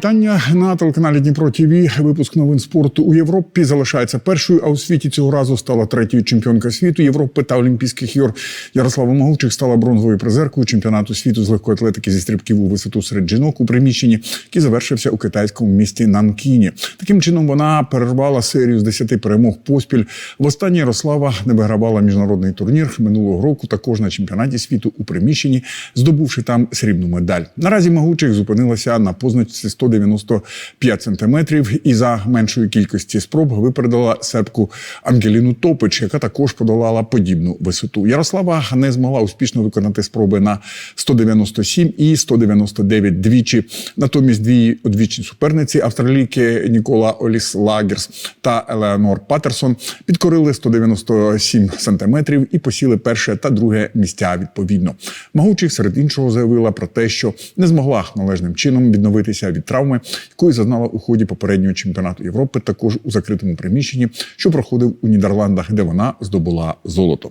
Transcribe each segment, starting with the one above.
вітання на телеканалі Дніпро ТВ. Випуск новин спорту у Європі залишається першою, а у світі цього разу стала третьою чемпіонка світу Європи та Олімпійських ігор. Ярослава Могучих стала бронзовою призеркою чемпіонату світу з легкої атлетики зі стрибків у висоту серед жінок у приміщенні, який завершився у китайському місті Нанкіні. Таким чином вона перервала серію з 10 перемог поспіль. Востаннє Ярослава не вигравала міжнародний турнір минулого року. Також на чемпіонаті світу у приміщенні, здобувши там срібну медаль. Наразі Могучих зупинилася на позначці 195 сантиметрів і за меншої кількості спроб випередила сербку Ангеліну Топич, яка також подолала подібну висоту. Ярослава не змогла успішно виконати спроби на 197 і 199 двічі. Натомість дві одвічні суперниці австралійки Нікола Оліс Лагерс та Елеонор Патерсон підкорили 197 сантиметрів і посіли перше та друге місця відповідно. Могучих серед іншого заявила про те, що не змогла належним чином відновитися від травми, якої зазнала у ході попереднього чемпіонату Європи, також у закритому приміщенні, що проходив у Нідерландах, де вона здобула золото.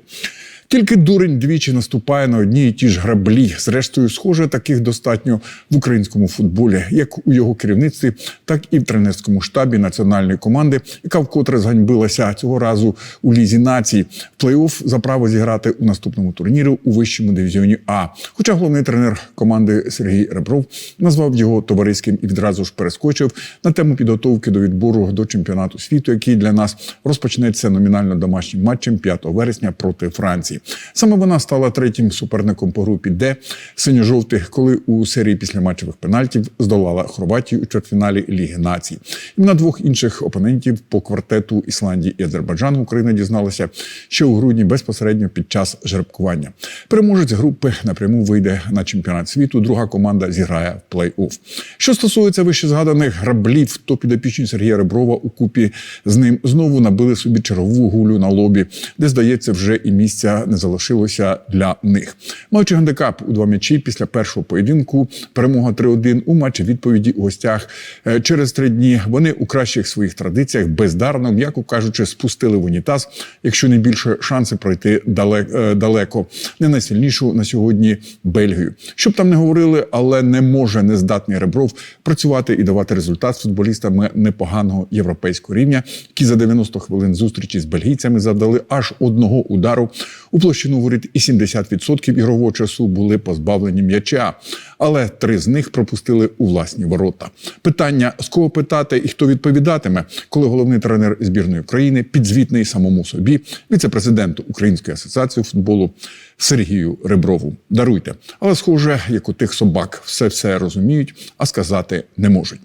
Тільки дурень двічі наступає на одні і ті ж граблі. Зрештою, схоже, таких достатньо в українському футболі, як у його керівництві, так і в тренерському штабі національної команди, яка вкотре зганьбилася цього разу у лізі націй. В плей-офф за право зіграти у наступному турнірі у вищому дивізіоні А. Хоча головний тренер команди Сергій Ребров назвав його товариським і відразу ж перескочив на тему підготовки до відбору до чемпіонату світу, який для нас розпочнеться номінально домашнім матчем 5 вересня проти Франції. Саме вона стала третім суперником по групі Д синьо-жовтих, коли у серії післяматчевих пенальтів здолала Хорватію у чвертьфіналі Ліги націй. Імена двох інших опонентів по квартету Ісландії і Азербайджану Україна дізналася ще у грудні безпосередньо під час жеребкування. Переможець групи напряму вийде на чемпіонат світу. Друга команда зіграє в плей-офф. Що стосується вище згаданих граблів, то підопічні Сергія Реброва у купі з ним знову набили собі чергову гулю на лобі, де здається, вже і місця не залишилося для них. Маючи гандикап у два м'ячі після першого поєдинку, перемога 3-1 у матчі відповіді у гостях Е, через три дні. Вони у кращих своїх традиціях бездарно, м'яко кажучи, спустили в унітаз, якщо не більше шанси пройти далеко, далеко. Не найсильнішу на сьогодні Бельгію. Щоб там не говорили, але не може нездатний Ребров працювати і давати результат з футболістами непоганого європейського рівня, які за 90 хвилин зустрічі з бельгійцями завдали аж одного удару у площину воріт, і 70% ігрового часу були позбавлені м'яча. Але три з них пропустили у власні ворота. Питання з кого питати і хто відповідатиме, коли головний тренер збірної України підзвітний самому собі, віце-президенту Української асоціації футболу Сергію Реброву. Даруйте, але схоже, як у тих собак, все все розуміють, а сказати не можуть.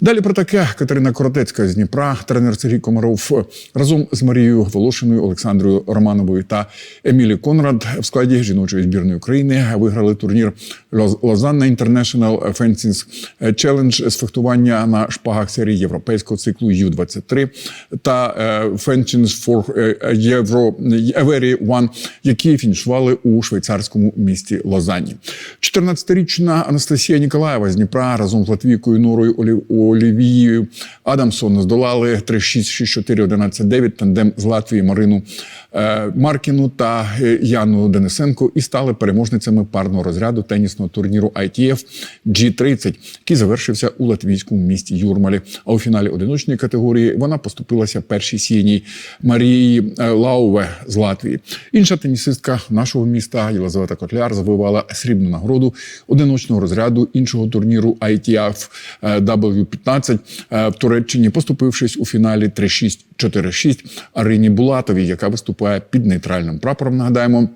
Далі про таке Катерина Коротецька з Дніпра, тренер Сергій Комаров разом з Марією Волошиною, Олександрою Романовою та Емілі Конрад в складі жіночої збірної України виграли турнір Лозанна International Fencing Challenge з фехтування на шпагах серії європейського циклу U-23 та Fencing for Euro Every One, які фінішували у швейцарському місті Лозанні. 14-річна Анастасія Ніколаєва з Дніпра разом з Латвійкою Норою Олі... Олівією Адамсон здолали 3-6, 6-4, 11-9 тандем з Латвії Марину е, Маркіну та е, Яну Денисенко і стали переможницями парного розряду тенісного турніру ITF G30, який завершився у латвійському місті Юрмалі. А у фіналі одиночної категорії вона поступилася першій сіній Марії е, Лауве з Латвії. Інша тенісистка нашого міста Єлизавета Котляр завоювала срібну нагороду одиночного розряду іншого турніру ITF W15 в Туреччині, поступившись у фіналі 3-6, 4-6 Арині Булатовій, яка виступає під нейтральним прапором. Нагадаємо.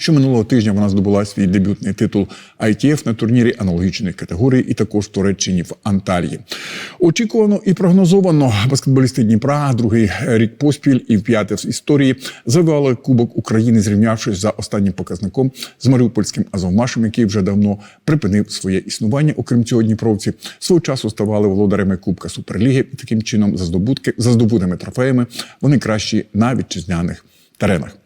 Що минулого тижня вона здобула свій дебютний титул ITF на турнірі аналогічної категорії, і також в Туреччині в Анталії. Очікувано і прогнозовано баскетболісти Дніпра другий рік поспіль і в п'яте в історії завивали Кубок України, зрівнявшись за останнім показником з Маріупольським Азовмашем, який вже давно припинив своє існування. Окрім цього, Дніпровці свого часу ставали володарями Кубка Суперліги, таким чином за здобутки за здобутими трофеями вони кращі на вітчизняних теренах.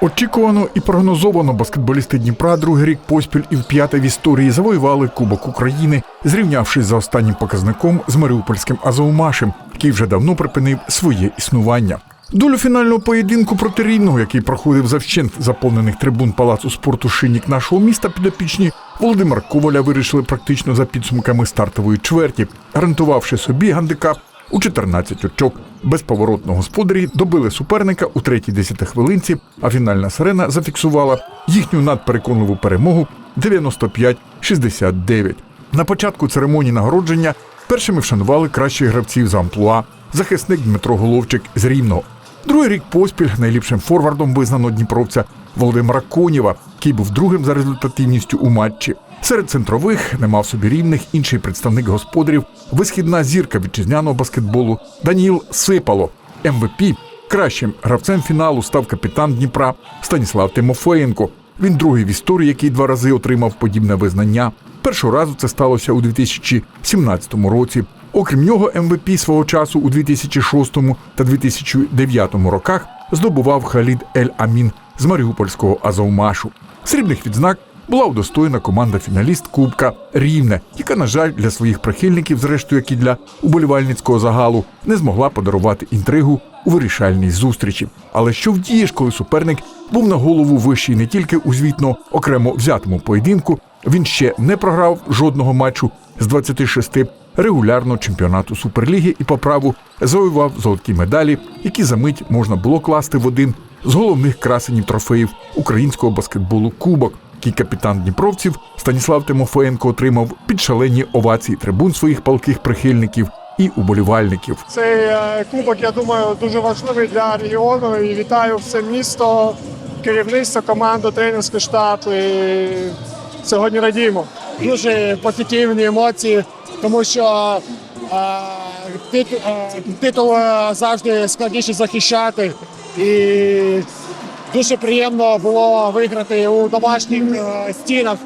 Очікувано і прогнозовано баскетболісти Дніпра другий рік поспіль і вп'яте в історії завоювали Кубок України, зрівнявшись за останнім показником з Маріупольським Азовмашем, який вже давно припинив своє існування. Долю фінального поєдинку проти рівного, який проходив завщент заповнених трибун палацу спорту шинік нашого міста, підопічні Володимир Коваля вирішили практично за підсумками стартової чверті, гарантувавши собі гандикап у 14 очок. Безповоротно господарі добили суперника у третій десятихвилинці, а фінальна сирена зафіксувала їхню надпереконливу перемогу 95-69. На початку церемонії нагородження першими вшанували кращих гравців за амплуа, захисник Дмитро Головчик з Рівного. Другий рік поспіль найліпшим форвардом визнано дніпровця Володимира Конєва, який був другим за результативністю у матчі. Серед центрових не мав собі рівних інший представник господарів, висхідна зірка вітчизняного баскетболу Даніл Сипало. МВП кращим гравцем фіналу став капітан Дніпра Станіслав Тимофеєнко. Він другий в історії, який два рази отримав подібне визнання. Першого разу це сталося у 2017 році. Окрім нього, МВП свого часу у 2006 та 2009 роках здобував Халід Ель Амін з Маріупольського Азовмашу. Срібних відзнак була удостоєна команда фіналіст Кубка Рівне, яка, на жаль, для своїх прихильників, зрештою, як і для уболівальницького загалу, не змогла подарувати інтригу у вирішальній зустрічі. Але що вдієш, коли суперник був на голову вищий не тільки у звітно окремо взятому поєдинку, він ще не програв жодного матчу з 26 регулярного чемпіонату Суперліги і по праву завоював золоті медалі, які за мить можна було класти в один з головних красенів трофеїв українського баскетболу Кубок, який капітан Дніпровців Станіслав Тимофеєнко отримав під шалені овації трибун своїх палких прихильників і уболівальників. Цей е, кубок, я думаю, дуже важливий для регіону. І вітаю все місто, керівництво, команду, тренерський штаб. І сьогодні радіємо. Дуже позитивні емоції, тому що е, тит- е, титул е, завжди складніше захищати. І дуже приємно було виграти у домашніх е, стінах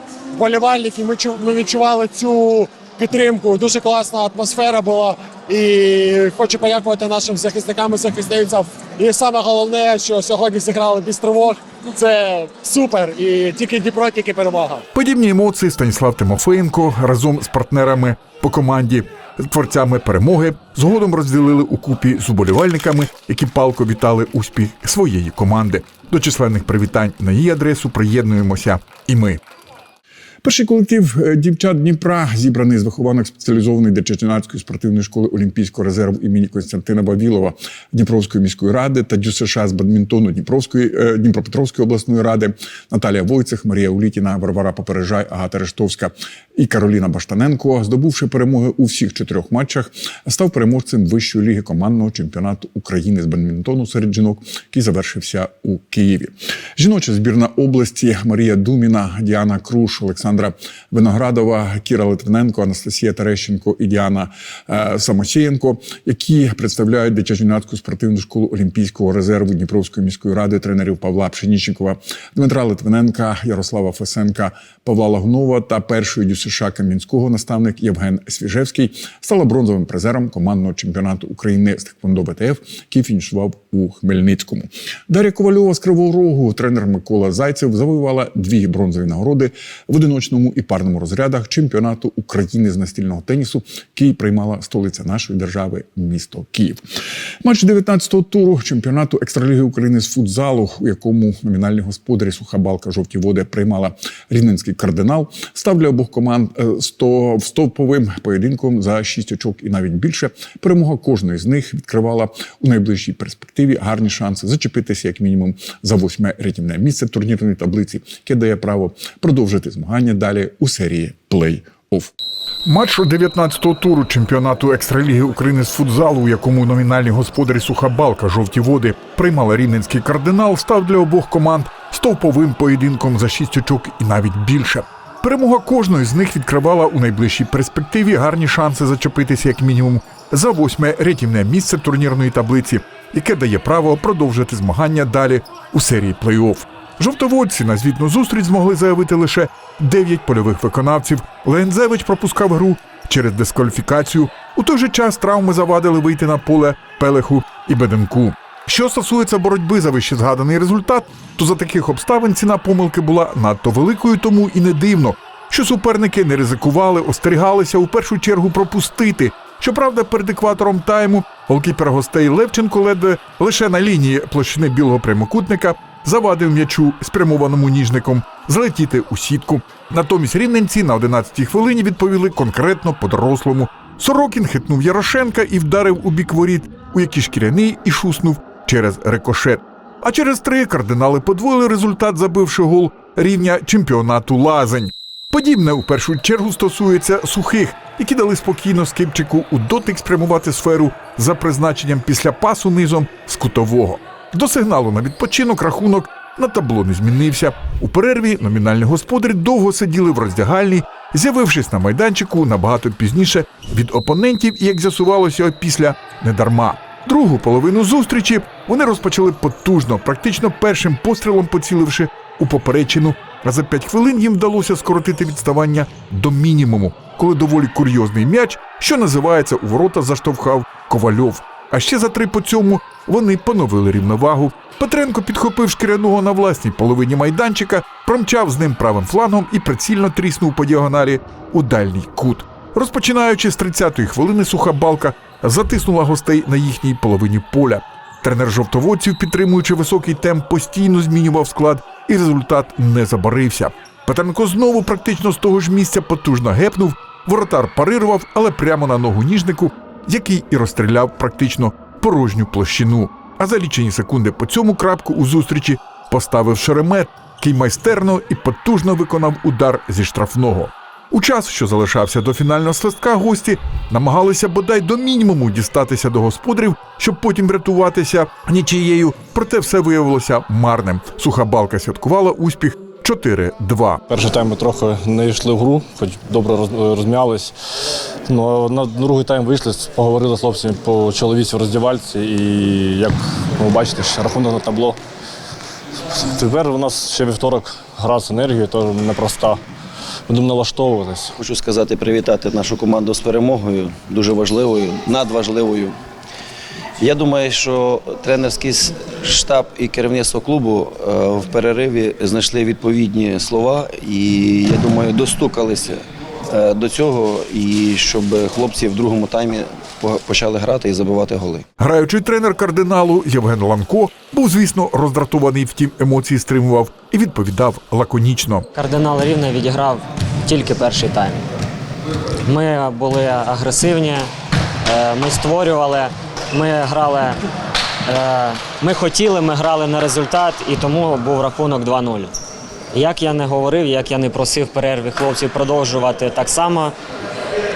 чу- ми відчували цю підтримку. Дуже класна атмосфера була. І хочу подякувати нашим захисникам і захисницям. І саме головне, що сьогодні зіграли без тривог. Це супер. І тільки Дніпро, тільки перемога. Подібні емоції Станіслав Тимофеєнко разом з партнерами по команді, творцями перемоги, згодом розділили у купі з уболівальниками, які палко вітали успіх своєї команди. До численних привітань на її адресу приєднуємося і ми. Перший колектив е, дівчат Дніпра, зібраний з вихованок спеціалізованої дитячо-юнацької спортивної школи Олімпійського резерву імені Костянтина Бавілова Дніпровської міської ради та ДЮСШ з бадмінтону Дніпровської е, Дніпропетровської обласної ради Наталія Войцех, Марія Улітіна, Варвара Попережай, Агата Рештовська і Кароліна Баштаненко, здобувши перемоги у всіх чотирьох матчах, став переможцем вищої ліги командного чемпіонату України з бадмінтону серед жінок, який завершився у Києві. Жіноча збірна області Марія Думіна, Діана Круш, Олександра Виноградова, Кіра Литвиненко, Анастасія Терещенко і Діана е, Самосієнко, які представляють дитячо-юнацьку спортивну школу Олімпійського резерву Дніпровської міської ради тренерів Павла Пшенічникова, Дмитра Литвиненка, Ярослава Фесенка, Павла Лагунова та першої ДЮСШ Кам'янського наставник Євген Свіжевський стала бронзовим призером командного чемпіонату України з Тхвондо БТФ, який фінішував у Хмельницькому. Дар'я Ковальова з Кривого Рогу, тренер Микола Зайцев завоювала дві бронзові нагороди в одиночному і парному розрядах чемпіонату України з настільного тенісу, який приймала столиця нашої держави, місто Київ. Матч 19-го туру чемпіонату екстраліги України з футзалу, у якому номінальні господарі суха балка жовті води приймала рівненський кардинал, став для обох команд е, сто стовповим поєдинком за 6 очок і навіть більше. Перемога кожної з них відкривала у найближчій перспективі гарні шанси зачепитися як мінімум за восьме рятівне місце турнірної таблиці, яке дає право продовжити змагання далі у серії плей-офф. Матч 19-го туру чемпіонату екстраліги України з футзалу, у якому номінальні господарі суха балка жовті води приймала рівненський кардинал, став для обох команд стовповим поєдинком за 6 очок і навіть більше. Перемога кожної з них відкривала у найближчій перспективі гарні шанси зачепитися як мінімум за восьме рятівне місце турнірної таблиці, яке дає право продовжити змагання далі у серії плей-офф. Жовтоводці на звітну зустріч змогли заявити лише 9 польових виконавців. Лензевич пропускав гру через дискваліфікацію. У той же час травми завадили вийти на поле Пелеху і Беденку. Що стосується боротьби за вище згаданий результат, то за таких обставин ціна помилки була надто великою, тому і не дивно, що суперники не ризикували, остерігалися у першу чергу пропустити Щоправда, перед екватором тайму голкіпер гостей Левченко ледве лише на лінії площини білого прямокутника завадив м'ячу спрямованому ніжником залетіти у сітку. Натомість рівненці на 11-й хвилині відповіли конкретно по-дорослому. Сорокін хитнув Ярошенка і вдарив у бік воріт, у які шкіряний і шуснув через рикошет. А через три кардинали подвоїли результат, забивши гол рівня чемпіонату лазень. Подібне у першу чергу стосується сухих, які дали спокійно скипчику у дотик спрямувати сферу за призначенням після пасу низом з кутового. До сигналу на відпочинок рахунок на табло не змінився. У перерві номінальні господарі довго сиділи в роздягальні, з'явившись на майданчику набагато пізніше від опонентів, як з'ясувалося після недарма. Другу половину зустрічі вони розпочали потужно, практично першим пострілом поціливши у поперечину. А за п'ять хвилин їм вдалося скоротити відставання до мінімуму, коли доволі курйозний м'яч, що називається у ворота, заштовхав Ковальов. А ще за три по цьому вони поновили рівновагу. Петренко підхопив шкіряного на власній половині майданчика, промчав з ним правим флангом і прицільно тріснув по діагоналі у дальній кут. Розпочинаючи з 30-ї хвилини, суха балка затиснула гостей на їхній половині поля. Тренер жовтоводців, підтримуючи високий темп, постійно змінював склад, і результат не забарився. Петренко знову практично з того ж місця потужно гепнув, воротар парирував, але прямо на ногу ніжнику, який і розстріляв практично порожню площину. А за лічені секунди по цьому крапку у зустрічі поставив шеремет, який майстерно і потужно виконав удар зі штрафного. У час, що залишався до фінального свистка, гості намагалися бодай до мінімуму дістатися до господарів, щоб потім врятуватися нічією. Проте все виявилося марним. Суха балка святкувала успіх 4-2. Перший тайм ми трохи не йшли в гру, хоч добре роз- розм'ялись. Ну, а на другий тайм вийшли, поговорили з хлопцями по чоловіці в роздівальці і як ви бачите, ще рахунок на табло. Тепер у нас ще вівторок гра з енергією, теж непроста. Будемо налаштовуватись. Хочу сказати, привітати нашу команду з перемогою, дуже важливою, надважливою. Я думаю, що тренерський штаб і керівництво клубу е, в перериві знайшли відповідні слова і, я думаю, достукалися е, до цього, і щоб хлопці в другому таймі почали грати і забивати голи. Граючий тренер кардиналу Євген Ланко був, звісно, роздратований, втім емоції стримував і відповідав лаконічно. Кардинал Рівне відіграв тільки перший тайм. Ми були агресивні, е, ми створювали, ми грали, е, ми хотіли, ми грали на результат, і тому був рахунок 2-0. Як я не говорив, як я не просив в перерві хлопців продовжувати так само,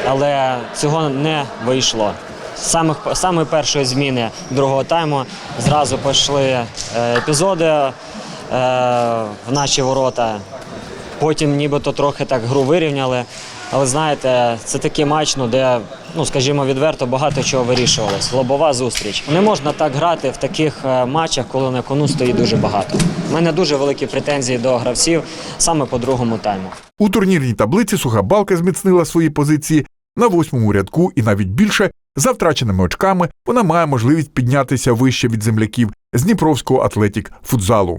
але цього не вийшло. З самої першої зміни другого тайму зразу пішли е, епізоди е, в наші ворота. Потім нібито трохи так гру вирівняли. Але знаєте, це такий матч, ну, де, ну скажімо відверто, багато чого вирішувалось. Лобова зустріч. Не можна так грати в таких е, матчах, коли на кону стоїть дуже багато. У мене дуже великі претензії до гравців саме по другому тайму. У турнірній таблиці суха балка зміцнила свої позиції на восьмому рядку і навіть більше за втраченими очками вона має можливість піднятися вище від земляків з Дніпровського атлетік футзалу.